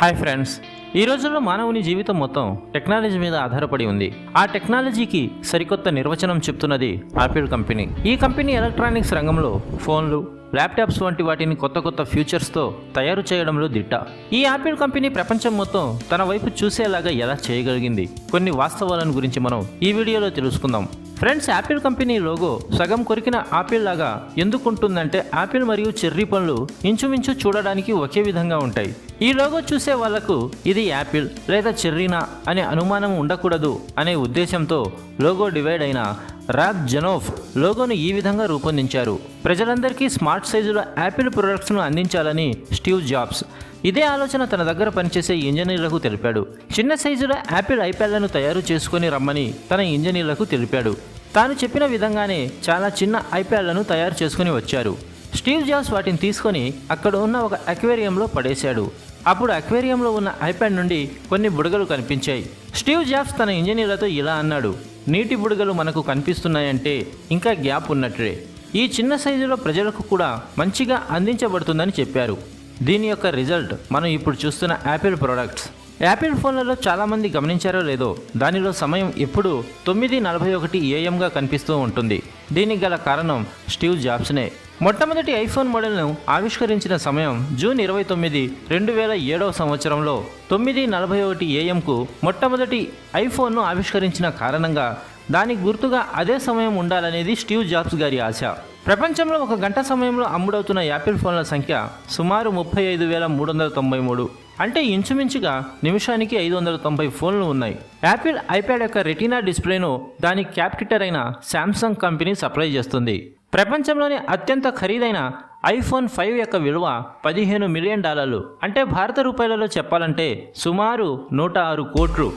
Hi friends. ఈ రోజుల్లో మానవుని జీవితం మొత్తం టెక్నాలజీ మీద ఆధారపడి ఉంది. ఆ టెక్నాలజీకి సరికొత్త నిర్వచనం చెప్తున్నది ఆపిల్ కంపెనీ. ఈ కంపెనీ ఎలక్ట్రానిక్స్ రంగంలో ఫోన్లు ల్యాప్టాప్స్ వంటి వాటిని కొత్త కొత్త ఫ్యూచర్స్తో తయారు చేయడంలో దిట్ట. ఈ ఆపిల్ కంపెనీ ప్రపంచం మొత్తం తన వైపు చూసేలాగా ఎలా చేయగలిగింది? కొన్ని వాస్తవాలను గురించి మనం ఈ వీడియోలో తెలుసుకుందాం. ఫ్రెండ్స్ యాపిల్ కంపెనీ లోగో సగం కొరికిన ఆపిల్ లాగా ఎందుకు ఉంటుందంటే ఆపిల్ మరియు చెర్రీ పండ్లు ఇంచుమించు చూడడానికి ఒకే విధంగా ఉంటాయి. ఈ లోగో చూసే వాళ్ళకు ఇది యాపిల్ లేదా చెర్రీనా అనే అనుమానం ఉండకూడదు అనే ఉద్దేశంతో లోగో డివైడ్ అయిన రాక్ జనోఫ్ లోగోను ఈ విధంగా రూపొందించారు. ప్రజలందరికీ స్మార్ట్ సైజులో యాపిల్ ప్రొడక్ట్స్ను అందించాలని స్టీవ్ జాబ్స్ ఇదే ఆలోచన తన దగ్గర పనిచేసే ఇంజనీర్లకు తెలిపాడు. చిన్న సైజులో యాపిల్ ఐప్యాడ్లను తయారు చేసుకొని రమ్మని తన ఇంజనీర్లకు తెలిపాడు. తాను చెప్పిన విధంగానే చాలా చిన్న ఐప్యాడ్లను తయారు చేసుకుని వచ్చారు. స్టీవ్ జాబ్స్ వాటిని తీసుకొని అక్కడ ఉన్న ఒక అక్వేరియంలో పడేశాడు. అప్పుడు అక్వేరియంలో ఉన్న ఐప్యాడ్ నుండి కొన్ని బుడగలు కనిపించాయి. స్టీవ్ జాబ్స్ తన ఇంజనీర్లతో ఇలా అన్నాడు. నీటి బుడగలు మనకు కనిపిస్తున్నాయంటే ఇంకా గ్యాప్ ఉన్నట్టే ఈ చిన్న సైజులో ప్రజలకు కూడా మంచిగా అందించబడుతుందని చెప్పారు. దీని యొక్క రిజల్ట్ మనం ఇప్పుడు చూస్తున్న యాపిల్ ప్రోడక్ట్స్. యాపిల్ ఫోన్లలో చాలామంది గమనించారో లేదో దానిలో సమయం ఎప్పుడు తొమ్మిది నలభై ఒకటి ఏఎంగా కనిపిస్తూ ఉంటుంది. దీనికి గల కారణం స్టీవ్ జాబ్స్నే. మొట్టమొదటి ఐఫోన్ మోడల్ను ఆవిష్కరించిన సమయం జూన్ ఇరవై తొమ్మిది రెండు వేల ఏడవ సంవత్సరంలో తొమ్మిది నలభై ఒకటి ఏఎంకు మొట్టమొదటి ఐఫోన్ను ఆవిష్కరించిన కారణంగా దానికి గుర్తుగా అదే సమయం ఉండాలనేది స్టీవ్ జాబ్స్ గారి ఆశ. ప్రపంచంలో ఒక గంట సమయంలో అమ్ముడవుతున్న యాపిల్ ఫోన్ల సంఖ్య సుమారు ముప్పై ఐదు వేల మూడు వందల తొంభై మూడు. అంటే ఇంచుమించుగా నిమిషానికి ఐదు వందల తొంభై ఫోన్లు ఉన్నాయి. యాపిల్ ఐప్యాడ్ యొక్క రెటీనా డిస్ప్లేను దాని క్యాప్టిటర్ అయిన శాంసంగ్ కంపెనీ సప్లై చేస్తుంది. ప్రపంచంలోని అత్యంత ఖరీదైన ఐఫోన్ ఫైవ్ యొక్క విలువ పదిహేను మిలియన్ డాలర్లు. అంటే భారత రూపాయలలో చెప్పాలంటే సుమారు నూట ఆరు కోట్లు.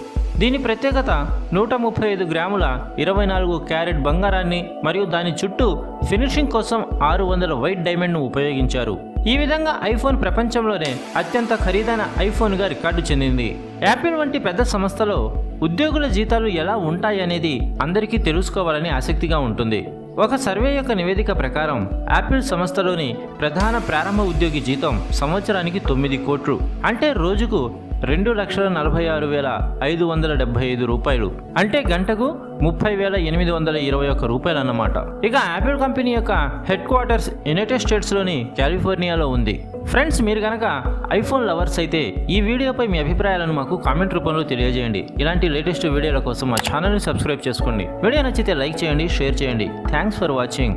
దీని ప్రత్యేకత నూట ముప్పై ఐదు గ్రాముల ఇరవై నాలుగు క్యారెట్ బంగారాన్ని మరియు దాని చుట్టూ ఫినిషింగ్ కోసం ఆరు వందల వైట్ డైమండ్ను ఉపయోగించారు. ఈ విధంగా ఐఫోన్ ప్రపంచంలోనే అత్యంత ఖరీదైన ఐఫోన్గా రికార్డు చెందింది. యాపిల్ వంటి పెద్ద సంస్థలో ఉద్యోగుల జీతాలు ఎలా ఉంటాయనేది అందరికీ తెలుసుకోవాలని ఆసక్తిగా ఉంటుంది. ఒక సర్వే యొక్క నివేదిక ప్రకారం యాపిల్ సంస్థలోని ప్రధాన ప్రారంభ ఉద్యోగి జీతం సంవత్సరానికి తొమ్మిది కోట్లు. అంటే రోజుకు రెండు లక్షల నలభై ఆరు వేల ఐదు వందల డెబ్బై ఐదు రూపాయలు. అంటే గంటకు ముప్పై వేల ఎనిమిది వందల ఇరవై ఒక్క రూపాయలు అన్నమాట. ఇక యాపిల్ కంపెనీ యొక్క హెడ్ క్వార్టర్స్ యునైటెడ్ స్టేట్స్లోని కాలిఫోర్నియాలో ఉంది. ఫ్రెండ్స్ మీరు కనుక ఐఫోన్ లవర్స్ అయితే ఈ వీడియోపై మీ అభిప్రాయాలను మాకు కామెంట్ రూపంలో తెలియజేయండి. ఇలాంటి లేటెస్ట్ వీడియోల కోసం మా ఛానల్ని సబ్స్క్రైబ్ చేసుకోండి. వీడియో నచ్చితే లైక్ చేయండి షేర్ చేయండి. Thanks for watching